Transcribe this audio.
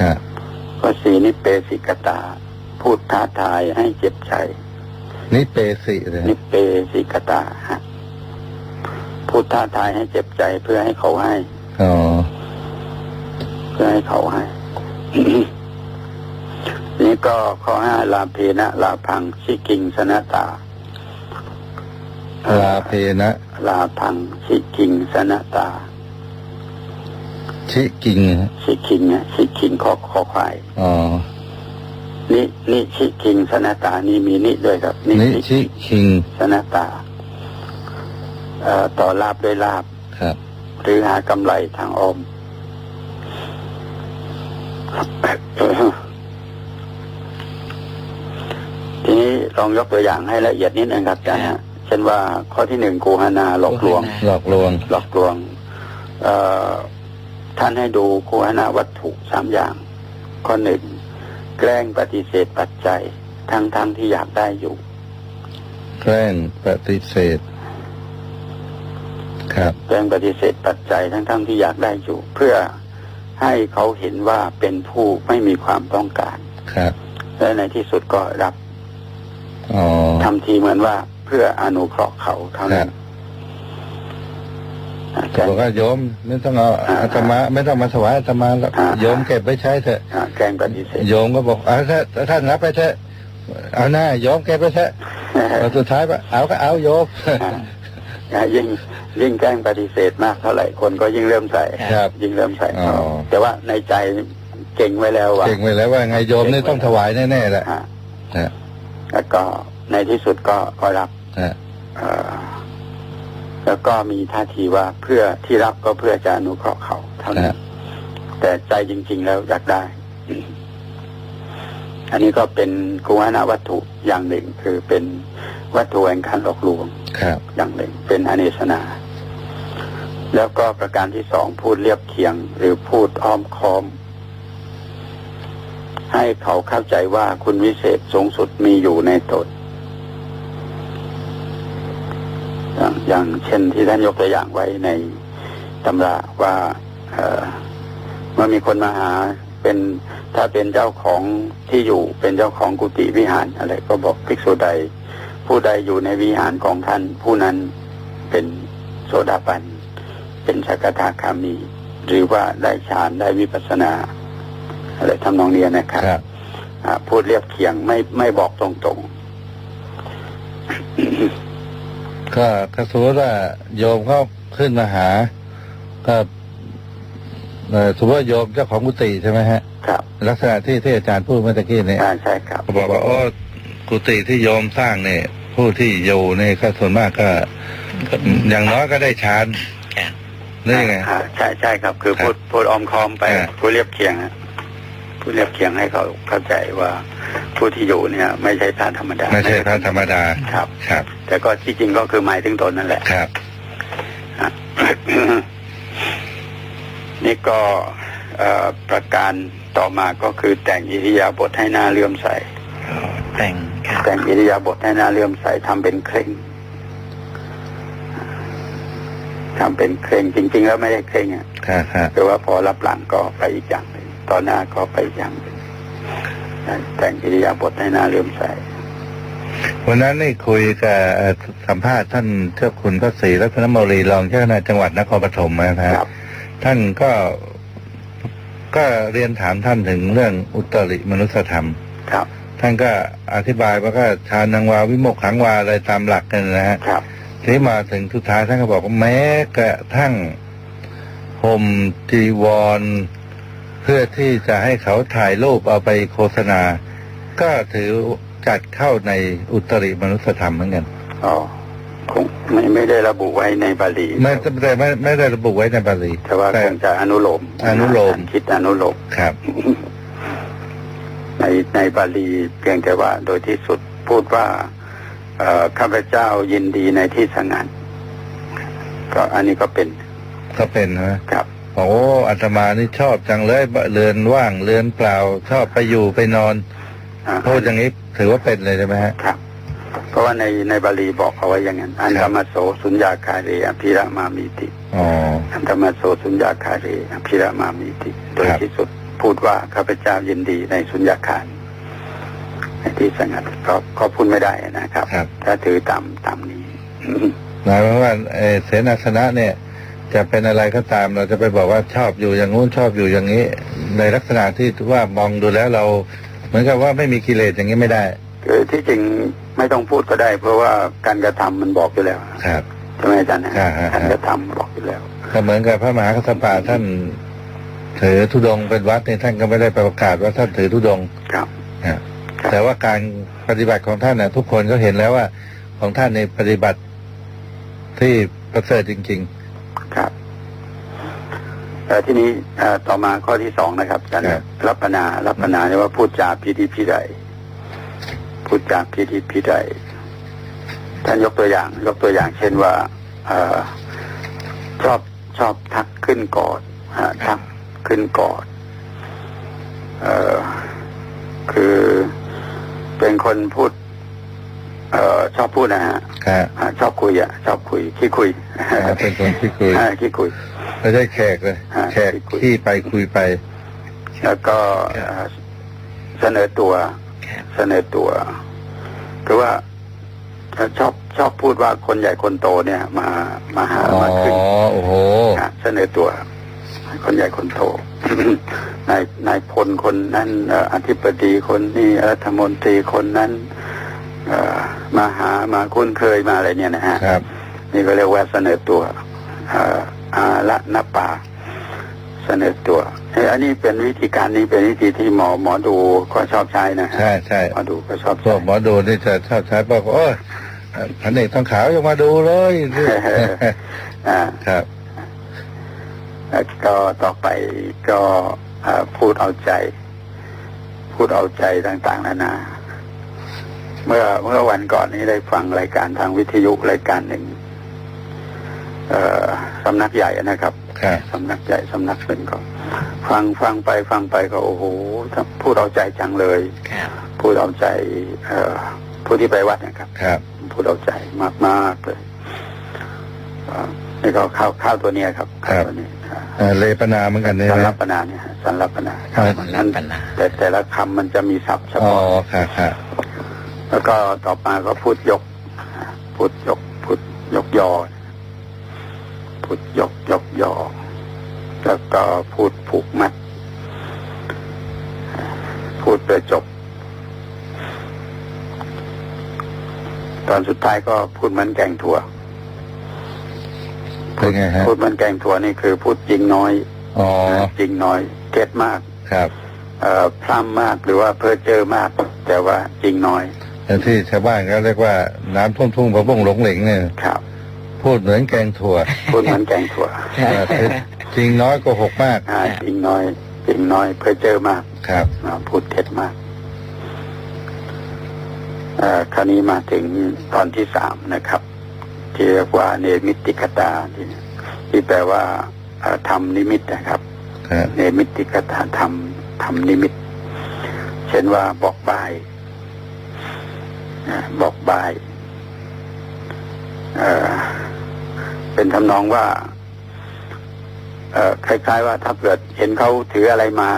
ครับข้อสี่นิเปสิกตา พูดท้าทายให้เจ็บใจนี่เปสิเลยนิเปสิกตาฮะพูดท้าทายให้เจ็บใจเพื่อให้เขาให้อ๋อเพื่อให้เขาให้ นี่ก็ข้อห้าลาเพนะลาพังชิกิงสนตา ลาเพนะ ลาพังชิกิงสนตา ชิกิงชิคิงอะชิคิงคอคอควายอ๋อนี่นี่ชิคิงสนตานี่มีนี่ด้วยครับนิชิคิงสนตาเอ่อต่อลาบด้วยลาบครับ หรือหากำไรทางออมทีนี้ลองยกตัวอย่างให้ละเอียดนิดนึงครับอาจารย์ฮะเช่นว่าข้อที่หนึ่งกูหานาหลอกลวง หลอกลวง หลอกลวง เอ่อ ท่านให้ดูกูหาวัตถุสามอย่าง ข้อหนึ่งแกล้งปฏิเสธปัจจัย ทั้งทั้งที่อยากได้อยู่ แกล้งปฏิเสธ ครับแกล้งปฏิเสธปัจจัยทั้งทั้งที่อยากได้อยู่ เพื่อให้เขาเห็นว่าเป็นผู้ไม่มีความต้องการ ครับ และในที่สุดก็รับอ๋อทำทีเหมือนว่าเพื่ออนุเคราะห์เขาเท่านั้นอ่าแกล้ง บอกว่าโยมไม่ต้องเอาอ่าอาตมาไม่ต้องมาถวายอาตมาแล้วอ่าโยมเก็บไว้ใช้เถอะอ่าแกล้งปฏิเสธโยมก็บอกเอาถ้าท่านรับไปเถอะเอาหน้าโยมเก็บไปเถอะพอสุดท้ายว่าเอาก็เอาโยมอ่ายิ่งยิ่งแกล้งปฏิเสธมากเท่าไหร่คนก็ยิ่งเริ่มใส่ครับยิ่งเริ่มใส่อ๋อแต่ว่าในใจเก่งไว้แล้วว่าเก่งไว้แล้วว่าไงโยมนี่ต้องถวายแน่ๆแหละอ่าฮะแล้วก็ในที่สุดก็ก็รับฮะเอ่อ แล้วก็มีท่าทีว่าเพื่อที่รับก็เพื่อจะอนุเคราะห์เขาเท่านั้นฮะแต่ใจจริง ๆ แล้วอยากได้ อันนี้ก็เป็นกุหนาวัตถุอย่างหนึ่ง คือเป็นวัตถุแห่งการหลอกลวงครับอย่างหนึ่ง เป็นอเนสนา แล้วก็ประการที่สองพูดเรียบเคียง หรือพูดอ้อมค้อม ให้เขาเข้าใจว่าคุณวิเศษสูงสุดมีอยู่ในตน อย่างอย่างเช่นที่ท่านยกตัวอย่างไว้ในตำราว่าเอ่อเมื่อมีคนมาหาเป็นถ้าเป็นเจ้าของที่อยู่เป็นเจ้าของกุฏิวิหารอะไร ก็บอกภิกษุใด ผู้ใดอยู่ในวิหารของท่าน ผู้นั้นเป็นโสดาบันเป็นสกทาคามี หรือว่าได้ฌานได้วิปัสสนาอะไรทำนองเนี้ยนะครับครับอ่าพูดเรียบเคียงไม่ไม่บอกตรง ก็ก็สมมติว่าโยมเขาขึ้นมาหา ก็เอ่อสมมติว่าโยมเจ้าของกุฏิใช่ไหมฮะๆครับ ลักษณะที่ที่อาจารย์พูดเมื่อตะกี้เนี่ยอ่าใช่ครับเขาบอกว่าโอ้กุฏิที่โยมสร้างเนี่ยผู้ที่อยู่เนี่ยก็ส่วนมากก็ก็อย่างน้อยก็ได้ฌานนี่ไงอ่าใช่ใช่ครับ คือครับพูดพูดออมคอมไปอ่าพูดเรียบเคียงฮะพูดเรียบเคียงให้เขาเข้าใจว่า ผู้ที่อยู่เนี่ย ไม่ใช่พระธรรมดา ไม่ใช่พระธรรมดาครับครับ แต่ก็ที่จริงก็คือหมายถึงตนนั่นแหละครับอะนี่ก็เอ่อประการต่อมาก็คือแต่งอิริยาบถให้หน้าเลื่อมใสแต่งครับแต่งอิริยาบถให้หน้าเลื่อมใสทำเป็นเคร่งทำเป็นเคร่งจริง ๆ แล้วไม่ได้เคร่งอะครับครับแต่ว่าพอรับหลังก็ไปอีกอย่างหนึ่งตอนหน้าก็ไปอีกอย่างหนึ่ง แต่งอิริยาบถให้หน้าเลื่อมใสวันนั้นนี่คุยกับเอ่อสัมภาษณ์ท่านเจ้าคุณพระศรีรัตนมรีรองเจ้าคณะจังหวัดนครปฐมนะคครัรับบท่านก็ก็เรียนถามท่านถึงเรื่องอุตริมนุสธรรม ครับ ท่านก็อธิบายว่าก็ฌานังวาวิโมกขังวาอะไรตามหลักกันนะฮะครับทีนี้มาถึงสุดท้ายท่านก็บอกว่าแม้กระทั่งห่มจีวร เพื่อที่จะให้เขาถ่ายรูปเอาไปโฆษณา ก็ถือจัดเข้าในอุตริมนุสธรรมเหมือนกันอ๋อคงไม่ไม่ได้ระบุไว้ในบาลีไม่แต่ไม่ไม่ได้ระบุไว้ในบาลีแต่ว่าคงจะอนุโลมอนุโลมคิดอนุโลมครับ ในในบาลีเพียงแต่ว่า โดยที่สุดพูดว่าเอ่อข้าพเจ้ายินดีในที่สงัดก็อันนี้ก็เป็น ก็เป็นนะครับ โอ้อาตมานี่ชอบจังเลยเรือนว่างเรือนเปล่า ชอบไปอยู่ไปนอนอ่าพูดอย่างนี้ถือว่าเป็นเลยใช่ไหมฮะครับเพราะว่าในในบาลีบอกเอาไว้อย่างนั้นอันคธรับรรมโสสุญญาคาเรอภิรามามีติอ๋ออันธรรมโสสุญญาคาเรอภิรามามีติ โดยครับที่สุดพูดว่าข้าพเจ้ายินดีในสุญญาคารในที่สงัดก็ก็พูดไม่ได้นะครับครับถ้าถือตามตามนี้หมายความว่าเอ่อเสนาสนะเนี่ย จะเป็นอะไรก็ตาม เราจะไปบอกว่าชอบอยู่อย่างงู้นชอบอยู่อย่างนี้ ในลักษณะที่ว่ามองดูแล้วเราเหมือนกับว่าไม่มีกิเลสอย่างนี้ไม่ได้คือที่จริงไม่ต้องพูดก็ได้ เพราะว่าการกระทำมันบอกอยู่แล้วครับใช่ไหมอาจารย์นะอ่าฮะการกระทำบอกอยู่แล้วก็เหมือนกับพระมหากัสสปะท่านถือธุดงค์เป็นวัดนี่ท่านก็ไม่ได้ประกาศว่าท่านถือธุดงค์ครับนะครับแต่ว่าการปฏิบัติของท่านนะทุกคนก็เห็นแล้วว่าของท่านในปฏิบัติที่ประเสริฐจริงครับเอ่อ ที่นี้เอ่อต่อมาข้อที่สองนะครับอาจารย์ครับรับปนารับปนาเนี่ยว่าพูดจาพิธีพิใดพูดจาพิธีพิใดท่านยกตัวอย่าง ยกตัวอย่าง เช่นว่าเอ่อชอบชอบทักขึ้นกอดฮะทักขึ้นกอดเอ่อคือเป็นคนพูด เอ่อชอบพูดนะฮะๆครับอ่าชอบคุยอะ ชอบคุยขี้คุยเป็นคนที่คุยอ่าขี้คุย ไม่ใช่แขกเลยอ่าแขกที่ไปคุยไป แล้วก็เอ่อเสนอตัว ครับ เสนอตัวคือว่าเอ่อชอบชอบพูดว่าคนใหญ่คนโตเนี่ย มามาหาอ๋อมาขึ้นโอ้โหอะเสนอตัว คนใหญ่คนโต นายนายพลคนนั้นเอ่ออธิบดีคนนี้รัฐมนตรีคนนั้น เอ่อมาหามาคุ้นเคยมาอะไรเนี่ยนะฮะ ครับ นี่ก็เรียกว่าเสนอตัวเอ่อ อาละนปาเสนอตัวเอ้ยอันนี้เป็นวิธีการนี้เป็นวิธีที่หมอหมอดูก็ชอบใช้นะฮะใช่ใช่หมอดูก็ชอบพวใช้กหมอดูนี่จะชอบใช้บอกว่าโอ้ยพันเอกทองขาวยังมาดูเลยอ่าครับแล้วก็ต่อไปก็เอ่อพูดเอาใจ พูดเอาใจต่างๆนานาเมื่อเมื่อวันก่อนนี้ได้ฟังรายการทางวิทยุรายการหนึ่งเอ่อ สำนักใหญ่นะครับครับสำนักใหญ่สำนักหนึ่งก็ ฟังฟังไปฟังไปก็โอ้โหพูดเอาใจจังเลยครับพูดเอาใจเอ่อผู้ที่ไปวัดนะครับครับพูดเอาใจมากๆเลยเอ่อนี่ก็ข้าวข้าวตัวเนี้ยครับข้าวตัวนี้อ่าเอ่อเลปนาเหมือนกันเนี่ยสันนะรัปนาเนี่ยฮะสันรัปนาครับมันรับปัญหาแต่แต่ละคำมันจะมีศัพท์เฉอ๋อพาะครับครับแล้วก็ต่อมาก็พูดยก พูดยกพูดยกยอ พูดยกยกยอแล้วก็พูดผูกมัด พูดประจบ ตอนสุดท้ายก็พูดเหมือนแกงถั่วเป็นไงฮะพูดเหมือนแกงถั่วนี่คือพูดจริงน้อยอ๋อนะจริงน้อยเก็ตมากครับ เอ่อพร่ำมากหรือว่าเพ้อเจอมาก แต่ว่าจริงน้อยแต่ที่ชาวบ้านก็เรียกว่าน้ำท่วมทุ่งพระบงหลงเหลงเนี่ยครับ พูดเหมือนแกงถั่วพูดเหมือนแกงถั่วเอ่อคือจริงน้อยโกหกมากอ่าจริงน้อยจริงน้อยเพ้อเจอมากครับอ่าพูดเท็จมากเอ่อคราวนี้มาถึงตอนที่สามนะครับ ที่เรียกว่าเนมิติกตาที่ที่แปลว่าเอ่อทำนิมิตนะครับครับเนมิติกตาทำทำนิมิต เช่นว่าบอกบายอ่าบอกบาย เป็นทำนองว่า เอ่อคล้ายๆว่าถ้าเกิดเห็นเขาถืออะไรมา